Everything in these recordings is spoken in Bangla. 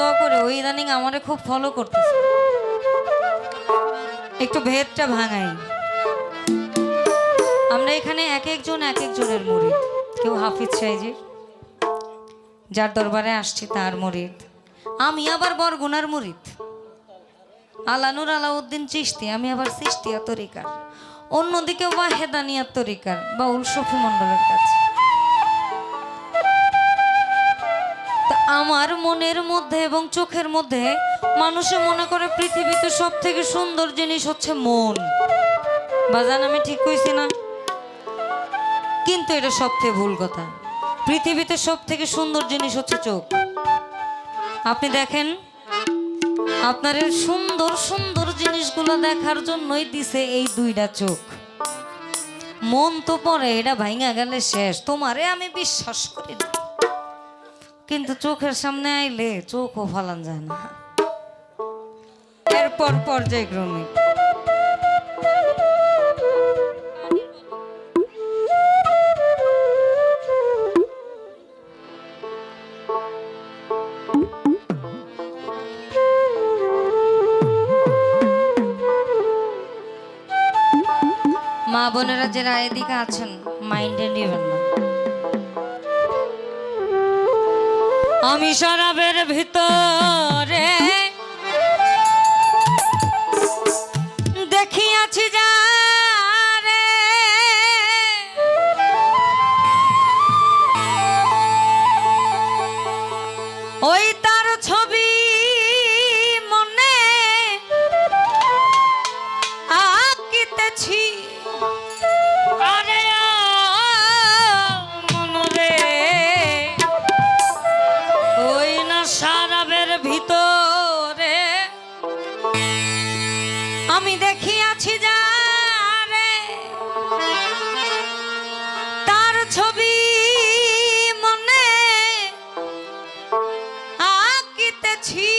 দোয়া করে ওই ইদানিং আমারে খুব ফলো করতেছে। একটু ভেদটা ভাঙাই। আমরা এখানে এক একজন, এক একজনের মরিদ কেউ হাফিজ সাহেজের যার দরবারে আসছি তার মরিদ আমি আবার বরগুনার মরিদ আলানুর আলাউদ্দিন চিস্তি আমি আবার চিস্তিয়া তরিকার। অন্যদিকে ওয়াহেদানিয়া তরিকার বা উলসফি মণ্ডলের কাছে। আমার মনের মধ্যে এবং চোখের মধ্যে মানুষে মনে করে পৃথিবীতে সব থেকে সুন্দর জিনিস হচ্ছে মন। বাজান, আমি ঠিক কইছি না? কিন্তু এটা সব থেকে ভুল কথা। পৃথিবীতে সব থেকে সুন্দর জিনিস হচ্ছে চোখ। আপনি দেখেন, আপনার সুন্দর সুন্দর জিনিসগুলো দেখার জন্যই দিছে এই দুইটা চোখ। মন তো পরে, এটা ভাইঙা গেলে শেষ। তোমারে আমি বিশ্বাস করি না। কিন্তু চোখের সামনে আইলে চোখও ফালান যায় না। এরপর পর্যায়ক্রমে। মা বোনেরা যারা এদিকে আছেন মাইন্ডে নেবেন না। আমি শরাবের ভিতরে আমি দেখিয়াছি যারে। তার ছবি মনে আঁকিতেছি।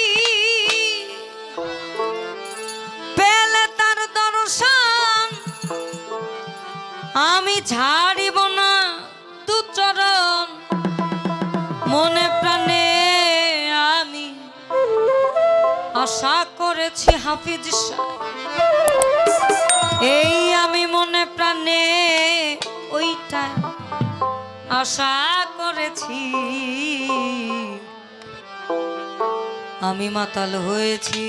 পেলে তার দর্শন আমি ছাড়িব না দু চরণ। মনে প্রাণে আমি আশা করেছি হাফিজ শাহ। এই আমি মনে প্রাণে ওইটা আশা করেছি। আমি মাতাল হয়েছি।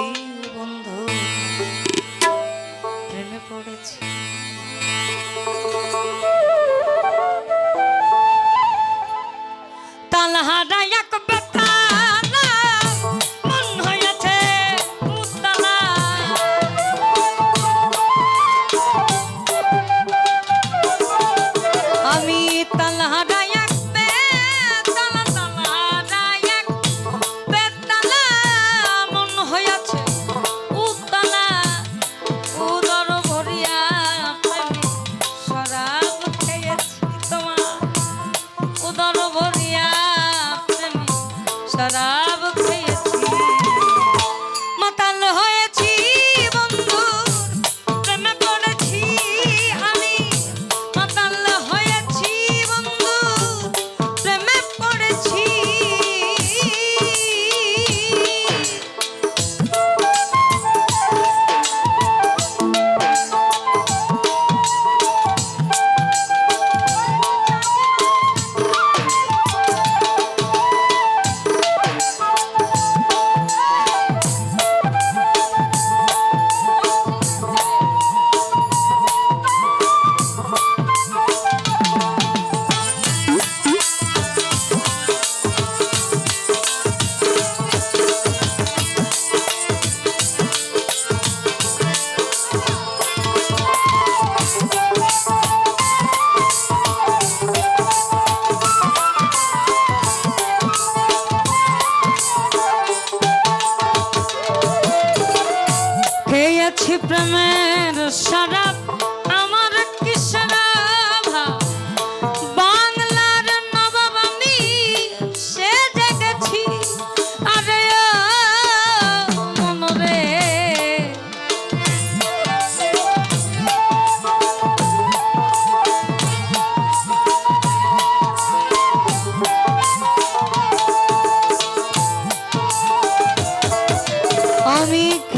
আছে প্রেমের সারা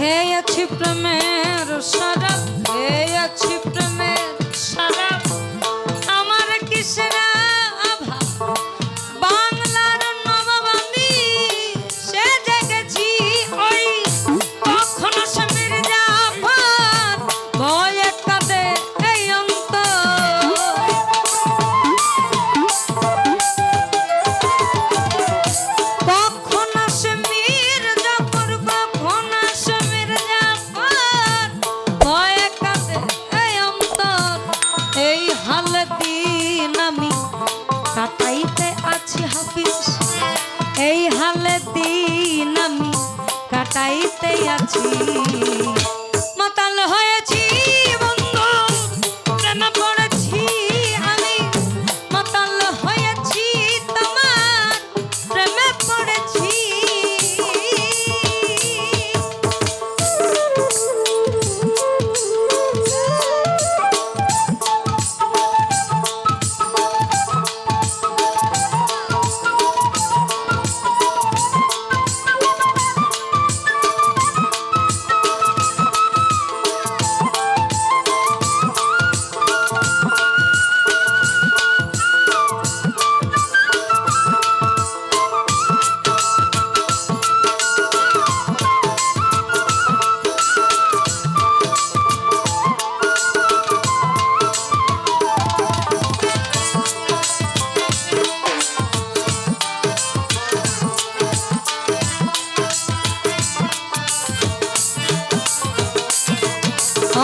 হে আছি প্রেমের সার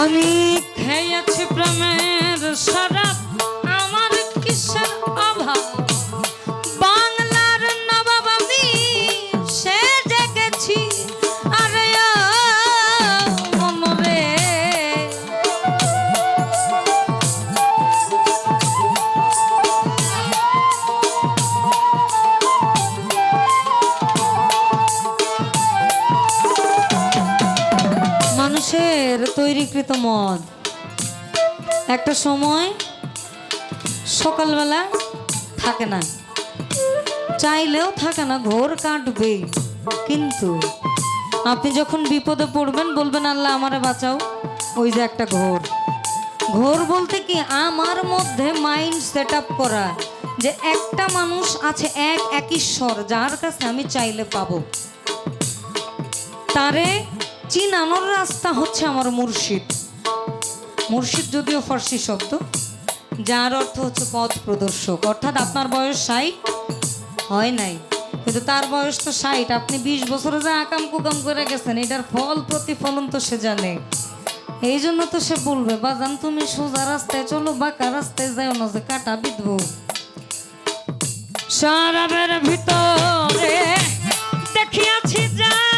আমি খেয়েছি প্রেমের শরাব মদ একটা সময় সকালবেলা থাকে না। চাইলেও থাকে না, ঘোর কাটবে। কিন্তু আপনি যখন বিপদে পড়বেন, বলবেন, আল্লাহ, আমারে বাঁচাও। ওই যে একটা ঘোর। ঘোর বলতে কি, আমার মধ্যে মাইন্ড সেট আপ করা যে একটা মানুষ আছে এক এক ঈশ্বর, যার কাছে আমি চাইলে পাবো। তারে চিনানোর রাস্তা হচ্ছে আমার মুর্শিদ। মুর্শিদ যদিও ফার্সি শব্দ, যার অর্থ হচ্ছে পথ প্রদর্শক। অর্থাৎ আপনার বয়স ষাট, হয় নাই। কিন্তু তার বয়স তো ষাট, আপনি বিশ বছরে যা আকাম কুকাম করে গেছেন, এটার ফল প্রতিফলন তো সে জানে। এই জন্য তো সে বলবে, বাজান, তুমি সোজা রাস্তায় চলো, বাঁকা রাস্তায় যাও না যে কাটা বিধবো। সারাবের ভিতরে দেখিয়াছি যারে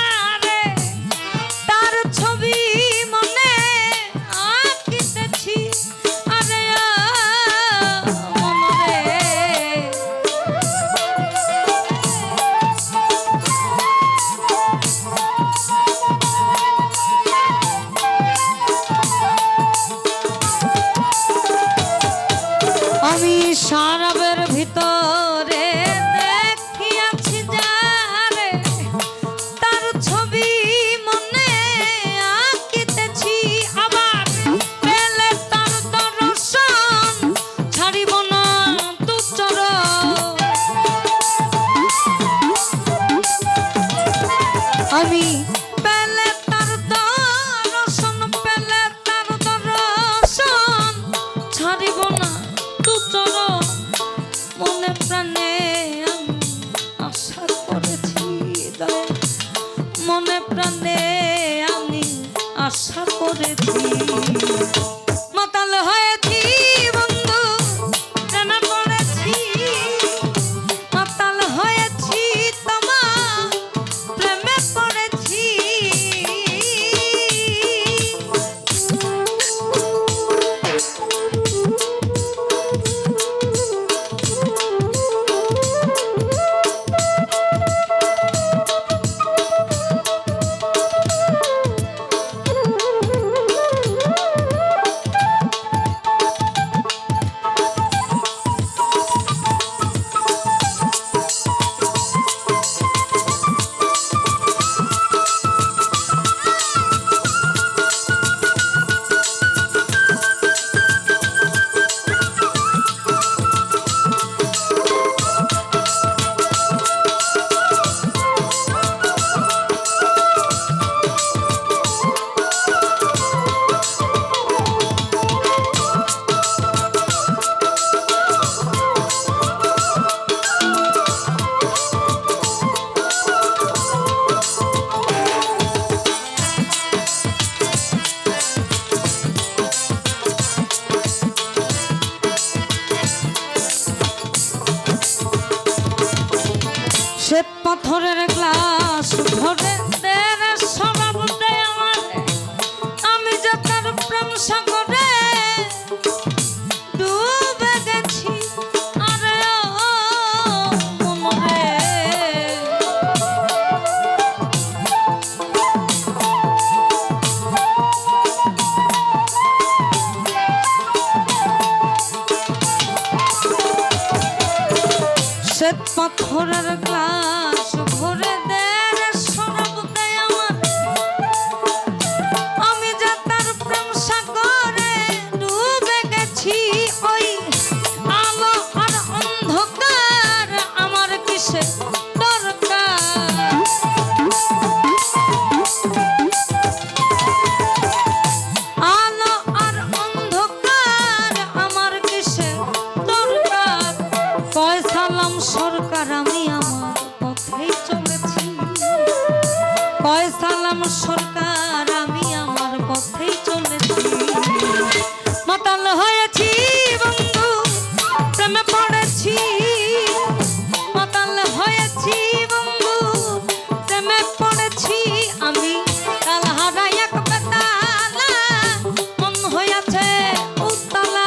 পাথরের পয়সালাম সরকার, আমি আমার পথেই চলেছি। মাতাল হয়েছি বন্ধু, প্রেমে পড়েছি। মাতাল হয়েছি বন্ধু, প্রেমে পড়েছি আমি। কাল হারাই এক বেতালা, মন হয়েছে এক বেতালা